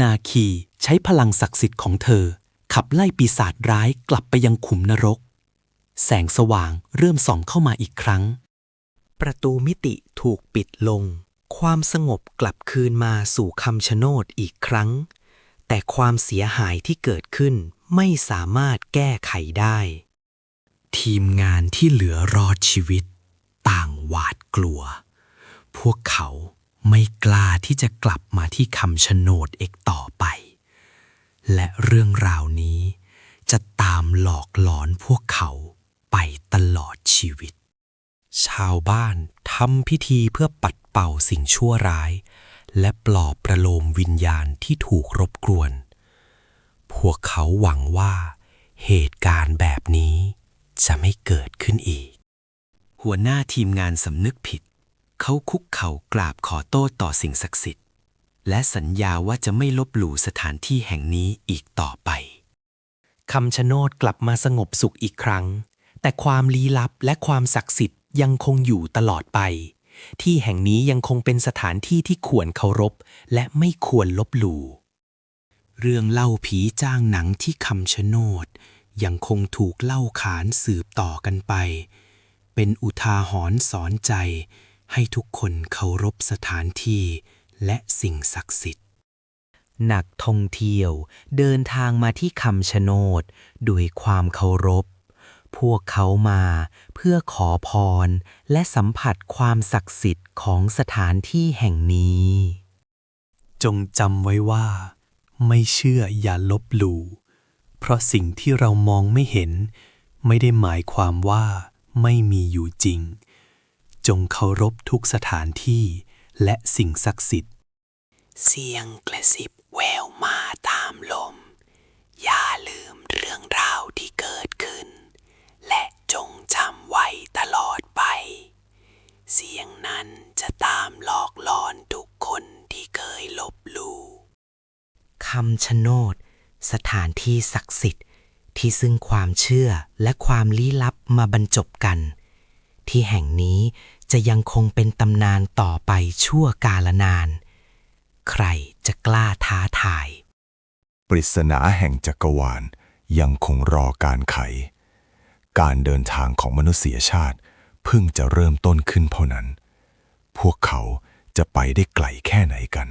นาคีใช้พลังศักดิ์สิทธิ์ของเธอ ขับไล่ปีศาจร้ายกลับไปยังขุมนรก แสงสว่างเริ่มส่องเข้ามาอีกครั้ง ประตูมิติถูกปิดลง ความสงบกลับคืนมาสู่คำชะโนดอีกครั้ง แต่ความเสียหายที่เกิดขึ้นไม่สามารถแก้ไขได้ ทีมงานที่เหลือรอดชีวิต ต่างหวาดกลัว พวกเขา ไม่กล้าที่จะกลับมาที่คำชะโนดเอกต่อไป และเรื่องราวนี้จะตามหลอกหลอนพวกเขาไปตลอดชีวิต ชาวบ้านทำพิธีเพื่อปัดเป่าสิ่งชั่วร้าย และปลอบประโลมวิญญาณที่ถูกรบกวน พวกเขาหวังว่า เหตุการณ์แบบนี้จะไม่เกิดขึ้นอีก หัวหน้าทีมงานสำนึกผิด เขาคุกเข่ากราบขอโทษต่อสิ่งศักดิ์สิทธิ์ และสัญญาว่าจะไม่ลบหลู่สถานที่แห่งนี้อีกต่อไปคำชะโนดกลับมาสงบสุขอีกครั้ง แต่ความลี้ลับและความศักดิ์สิทธิ์ยังคงอยู่ตลอดไป ที่แห่งนี้ยังคงเป็นสถานที่ที่ควรเคารพ และไม่ควรลบหลู่เรื่องเล่าผีจ้างหนังที่คำชะโนดยังคงถูกเล่าขานสืบต่อกันไป เป็นอุทาหรณ์สอนใจ ให้ทุกคนเคารพสถานที่และสิ่งศักดิ์สิทธิ์ นักท่องเที่ยวเดินทางมาที่คำชะโนดด้วยความเคารพ พวกเขามาเพื่อขอพรและสัมผัสความศักดิ์สิทธิ์ของสถานที่แห่งนี้ จงจำไว้ว่า ไม่เชื่ออย่าลบหลู่เพราะสิ่งที่เรามองไม่เห็น ไม่ได้หมายความว่าไม่มีอยู่จริง จงเคารพทุกสถานที่และสิ่งศักดิ์สิทธิ์ เสียงกระซิบแววมาตามลม อย่าลืมเรื่องราวที่เกิดขึ้น และจงจำไว้ตลอดไป เสียงนั้นจะตามหลอกหลอนทุกคนที่เคยลบหลู่คำชะโนด สถานที่ศักดิ์สิทธิ์ที่ซึ่งความเชื่อและความลี้ลับมาบรรจบกัน ที่แห่งนี้ จะยังคงเป็นตำนานต่อไปชั่วกาลนาน ใครจะกล้าท้าทาย ปริศนาแห่งจักรวาลยังคงรอการไข การเดินทางของมนุษยชาติเพิ่งจะเริ่มต้นขึ้นเท่านั้น พวกเขาจะไปได้ไกลแค่ไหนกัน